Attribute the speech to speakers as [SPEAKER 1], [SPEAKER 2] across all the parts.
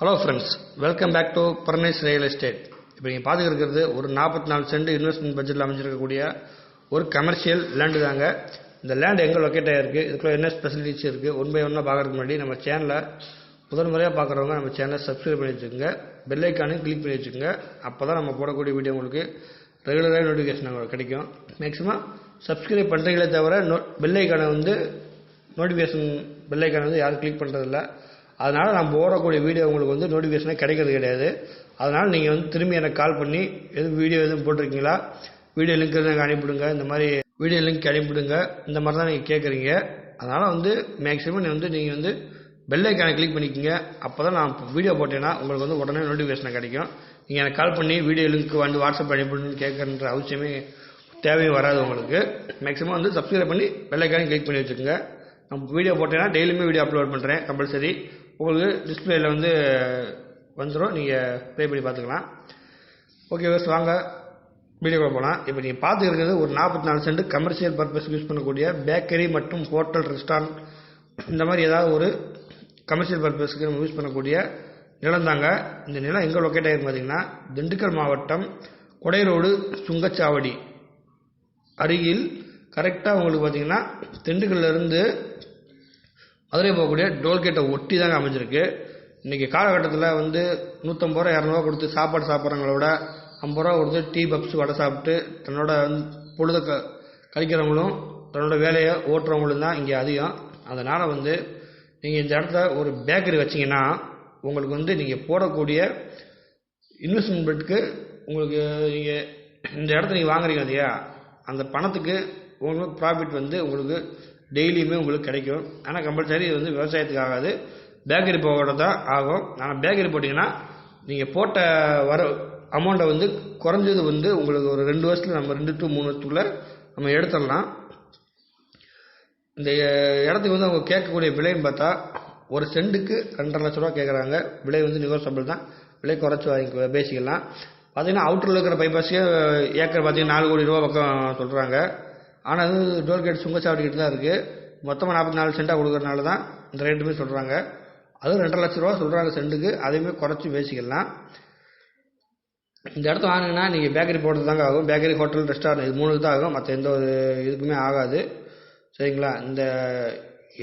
[SPEAKER 1] Hello friends welcome back to Barnes real estate இப்போ நீங்கள் பார்த்துக்கிறது ஒரு நாற்பத்தி நாலு சென்ட் இன்வெஸ்ட்மெண்ட் பட்ஜெட்டில் அமைஞ்சிருக்கக்கூடிய ஒரு கமர்ஷியல் லேண்டு தாங்க. இந்த லேண்ட் எங்கே லொக்கேட் ஆகிருக்கு இதுக்குள்ள என்ன ஸ்பெசிலிட்டிஸ் இருக்குது ஒன் பை ஒன்னாக பார்க்கறதுக்கு முன்னாடி நம்ம சேனலை முதல் முறையாக பார்க்குறவங்க நம்ம சேனலை சப்ஸ்கிரைப் பண்ணி வச்சுக்கோங்க. பெல் ஐக்கானையும் கிளிக் பண்ணி வச்சுக்கோங்க. அப்போ தான் நம்ம போடக்கூடிய வீடியோ உங்களுக்கு ரெகுலராக நோட்டிஃபிகேஷன் கிடைக்கும். மேக்ஸிமம் சப்ஸ்கிரைப் பண்ணுறீங்களே தவிர நோ பெல் ஐக்கானை வந்து நோட்டிஃபிகேஷன் பெல் ஐக்கானை வந்து யாரும் கிளிக் பண்ணுறதில்ல அதனால் நான் போடக்கூடிய வீடியோ உங்களுக்கு வந்து நோட்டிஃபிகேஷனே கிடைக்கிறது கிடையாது. அதனால் நீங்கள் வந்து திரும்பி எனக்கு கால் பண்ணி எதுவும் வீடியோ எதுவும் போட்டிருக்கீங்களா? வீடியோ லிங்க் எதுவும் எனக்கு அனுப்பிவிடுங்க. இந்த மாதிரி வீடியோ லிங்க் அனுப்பிவிடுங்க. இந்த மாதிரி தான் நீங்கள் கேட்குறீங்க அதனால் வந்து மேக்ஸிமம் நீங்கள் வந்து நீங்கள் வந்து பெல் கிளிக் பண்ணிக்கோங்க. அப்போ தான் நான் வீடியோ போட்டேன்னா உங்களுக்கு வந்து உடனே நோட்டிஃபிகேஷன் கிடைக்கும். நீங்கள் எனக்கு கால் பண்ணி வீடியோ லிங்க் வந்து வாட்ஸ்அப் அனுப்பிவிடுன்னு கேட்குறன்ற அவசியமே தேவையும் வராது உங்களுக்கு. மேக்ஸிமம் வந்து சப்ஸ்கிரைப் பண்ணி பெல் கிளிக் பண்ணி வச்சுக்கோங்க. நம்ம வீடியோ போட்டேன்னா டெய்லியுமே வீடியோ அப்லோட் பண்ணுறேன் கம்பல்சரி உங்களுக்கு டிஸ்பிளேயில் வந்து வந்துடும் நீங்கள் ப்ளே பண்ணி பார்த்துக்கலாம். ஓகே வேஸ் வாங்க. வீடியோக்குள்ள போகலாம் இப்போ நீங்கள் பார்த்துருக்கிறது ஒரு நாற்பத்தி நாலு சென்ட் கமர்ஷியல் பர்பஸ் யூஸ் பண்ணக்கூடிய பேக்கரி மற்றும் ஹோட்டல் ரெஸ்டாரண்ட் இந்த மாதிரி ஏதாவது ஒரு கமர்ஷியல் பர்பஸ்க்கு நம்ம யூஸ் பண்ணக்கூடிய நிலம் தாங்க. இந்த நிலம் எங்கே லொக்கேட் ஆகிருக்கு பார்த்தீங்கன்னா திண்டுக்கல் மாவட்டம் கொடைரோடு சுங்கச்சாவடி. அருகில் கரெக்டாக உங்களுக்கு பார்த்தீங்கன்னா திண்டுக்கல்லேருந்து மதுரை போகக்கூடிய டோல்கேட்டை ஒட்டி தாங்க அமைஞ்சிருக்கு. இன்றைக்கி காலகட்டத்தில் வந்து நூற்றம்பது ரூபா இரநூறுவா கொடுத்து சாப்பாடு சாப்பிட்றவங்களோட ஐம்பது ரூபா கொடுத்து டீ பப்ஸ் வடை சாப்பிட்டு தன்னோட வந்து பொழுத க கழிக்கிறவங்களும் தன்னோட வேலையை ஓட்டுறவங்களும் தான் இங்கே அதிகம். அதனால் வந்து நீங்கள் இந்த இடத்துல ஒரு பேக்கரி வச்சிங்கன்னா உங்களுக்கு வந்து நீங்கள் போடக்கூடிய இன்வெஸ்ட்மெண்ட்டுக்கு உங்களுக்கு நீங்கள் இந்த இடத்த நீங்கள் வாங்குறீங்க இல்லையா? அந்த பணத்துக்கு உங்களுக்கு ப்ராஃபிட் வந்து உங்களுக்கு டெய்லியுமே உங்களுக்கு கிடைக்கும். ஆனால் கம்பல்சரி இது வந்து விவசாயத்துக்கு ஆகாது. பேக்கரி போக தான் ஆகும். ஆனால் பேக்கரி போட்டிங்கன்னா நீங்கள் போட்ட வர அமௌண்ட்டை வந்து குறைஞ்சது வந்து உங்களுக்கு ஒரு ரெண்டு வருஷத்தில் நம்ம ரெண்டு டு மூணு வருஷத்துக்குள்ளே நம்ம எடுத்துடலாம். இந்த இடத்துக்கு வந்து அவங்க கேட்கக்கூடிய விலைன்னு பார்த்தா ஒரு சென்ட்டுக்கு ரெண்டரை லட்ச ரூபா கேட்குறாங்க. விலை வந்து நிகோசபிள் தான். விலை குறைச்சி வாங்கி பேசிக்கலாம். பார்த்தீங்கன்னா அவுட்டரில் இருக்கிற பைபாஸே ஏக்கர் பார்த்தீங்கன்னா நாலு கோடி ரூபா பக்கம் சொல்கிறாங்க ஆனால் அது டோல்கேட் சுங்கச்சாவடிக்கிட்ட தான் இருக்குது மொத்தமாக நாற்பத்தி நாலு சென்ட்டாக கொடுக்குறனால தான் இந்த ரேட்டுமே சொல்கிறாங்க அதுவும் ரெண்டரை லட்ச ரூபா சொல்கிறாங்க சென்ட்டுக்கு அதையுமே குறைச்சி பேசிக்கலாம். இந்த இடத்த வாங்கினீங்கன்னா நீங்கள் பேக்கரி போடுறது தாங்க ஆகும். பேக்கரி ஹோட்டல் ரெஸ்டாரண்ட் இது மூணு தான் ஆகும். மற்ற எந்த ஒரு இதுக்குமே ஆகாது. சரிங்களா? இந்த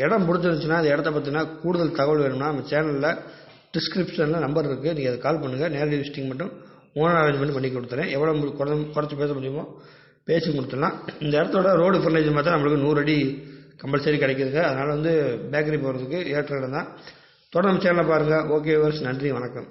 [SPEAKER 1] இடம் பிடிச்சிருந்துச்சுன்னா அந்த இடத்த பற்றினா கூடுதல் தகவல் வேணும்னா நம்ம சேனலில் டிஸ்கிரிப்ஷனில் நம்பர் இருக்குது நீங்கள் அதை கால் பண்ணுங்கள் நேரடி விசிட்டிங் மட்டும் ஓனர் அரேஞ்ச்மெண்ட் பண்ணி கொடுத்துறேன். எவ்வளோ குறை குறைச்சி பேச முடியுமோ பேசி கொடுத்துடலாம் இந்த இடத்தோட ரோடு ஃபர்னேஜ் பார்த்தா நம்மளுக்கு நூறு அடி கம்பல்சரி கிடைக்குதுங்க. அதனால் வந்து பேக்கரி போகிறதுக்கு ஏற்ற இடம் தான். தொடர்ந்து நம்ம சேனலை பாருங்கள் ஓகே வர்ஸ் நன்றி வணக்கம்.